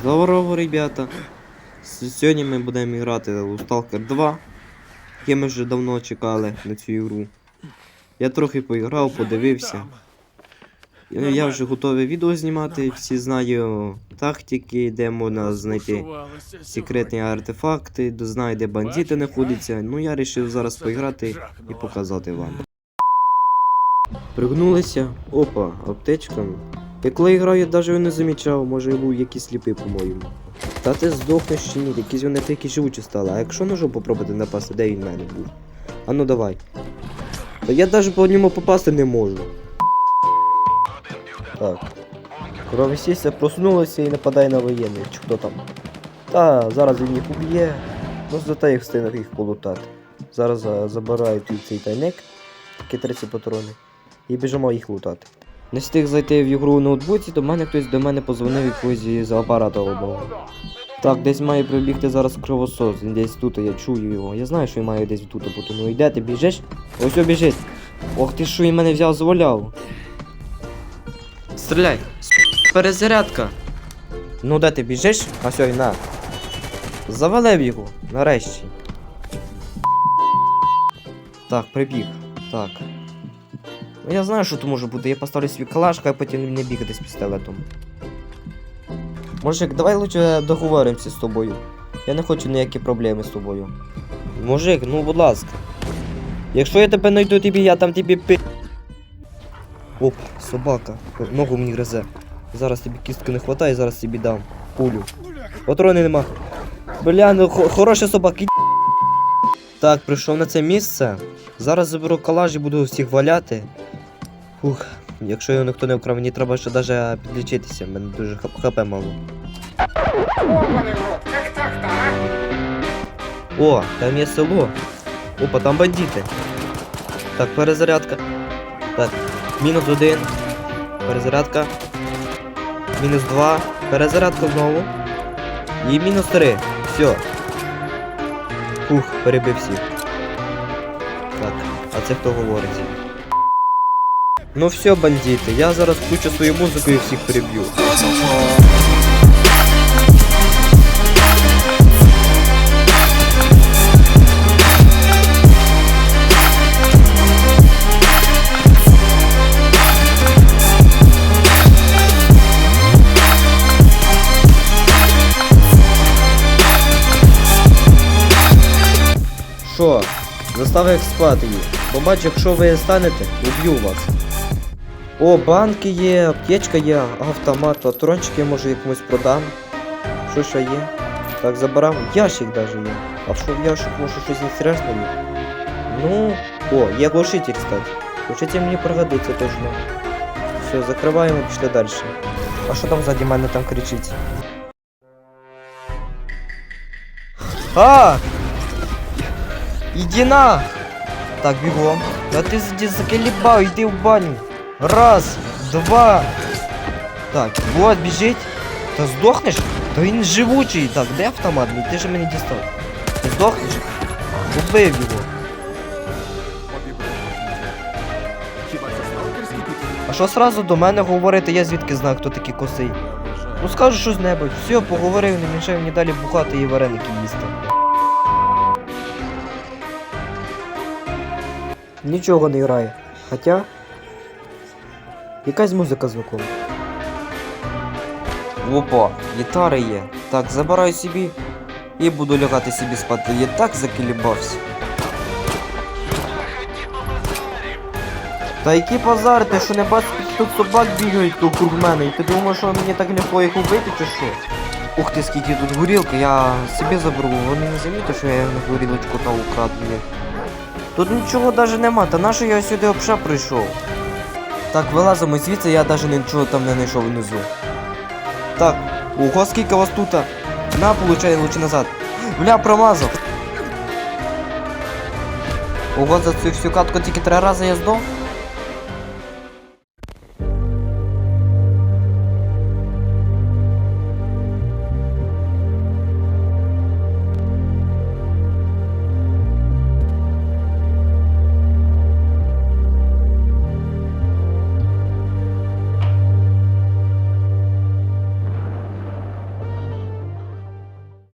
Здорово, ребята. Сьогодні ми будемо грати у Stalker 2. Яке ми вже давно чекали на цю ігру. Я трохи поіграв, подивився. Я, вже готовий відео знімати, всі знаю тактики, де можна знайти секретні артефакти, знаю, де бандити знаходяться. Ну я вирішив зараз поіграти і показати вам. Пригнулися. Опа, аптечка. Я коли граю, я навіть не замічав, може я був якийсь сліпий, по-моєму. Та ти здохнеш чи ні, якісь вони такі живучі стали. А якщо ножом попробувати напасти, де він в мене був? А ну давай. Я навіть по ньому попасти не можу. Так. Кровосіся проснулася і нападає на воєнних. Чи хто там? Та, зараз він їх уб'є. Ну зате їх встигнув їх полутати. Зараз а, забираю цей тайник, такі 30 патрони, і біжимо їх лутати. Не встиг зайти в ігру у ноутбуці, то мене хтось до мене позвонив якогось із апарата одного. Так, десь має прибігти зараз кровосос, він десь тут, я чую його. Я знаю, що він має десь тут бути. Ну йде, ти біжиш? Ось біжить. Ох ти що, він мене взяв зволяв. Стріляй! Перезарядка! Ну де ти біжиш? А сьо, на. Завалив його, нарешті. Так, прибіг. Так. Я знаю, що то може бути. Я поставлю свій калаш, хай потім не бігати з пістолетом. Мужик, давай лучше договоримося з тобою. Я не хочу ніякі проблеми з тобою. Мужик, ну будь ласка. Якщо я тебе знайду тобі, я там тобі пи. Оп, собака. Ногу мені гризе. Зараз тобі кістки не хватає, зараз тобі дам. Пулю. Патрони нема. Бля, ну хо- хороша собака. Так, прийшов на це місце. Зараз заберу калаш і буду всіх валяти. Фух, якщо його ніхто не вкрав, мені треба ще навіть підлічитися, мене дуже хп хп мало. О, там є село. Опа, там бандити. Так, перезарядка. Так, мінус один. Перезарядка. Мінус два. Перезарядка знову. І мінус три. Все. Фух, перебив всіх. Так, а це хто говорить? Ну все, бандити, я зараз включу свою музику і всіх переб'ю. Що? Заставив спати їх. Бо бачу, якщо ви станете, уб'ю вас. О, банки є, аптечка є, автомат, патрончики я може якомусь продам. Що ще є? Так, забирав. Ящик даже є. А що в ящик може щось інтересне є? Ну. О, є глушитель, кстати. Глушитель мені пригодиться точно. Все, закриваємо, пішли далі. А що там ззаді мене там кричить? А! Іди на! Так, бігом. Да ти за- заколебав, іди в баню. Раз, два. Так, вот біжить. Та здохнеш? Та він живучий. Так, де автомат? мій? Ти ж мене дістав. Ти здохнеш? Убив його. А що сразу до мене говорити, я звідки знаю, хто такий косий? Ну скажу щось небудь. Все, поговорив, не мішай мені далі бухати і вареники їсти. Нічого не грає. Хоча. Якась музика знакома. Опа, гітари є. Так, забираю собі і буду лягати собі спати. Я так закілібався. Та які позар, ти що не бачиш, тут собак бігають круг мене, і ти думаєш, що мені так легко їх убити чи що? Ух ти, скільки тут горілки, я собі заберу, вони не замітять, що я на горілочку та украду. Тут нічого навіть нема, та нащо я сюди обша прийшов? Так, вилазимо звідси, я навіть нічого там не знайшов внизу. Так, ого, скільки вас тут? На, получай, лучше назад. Бля, промазав. Ого, за цю всю катку тільки три рази я здох.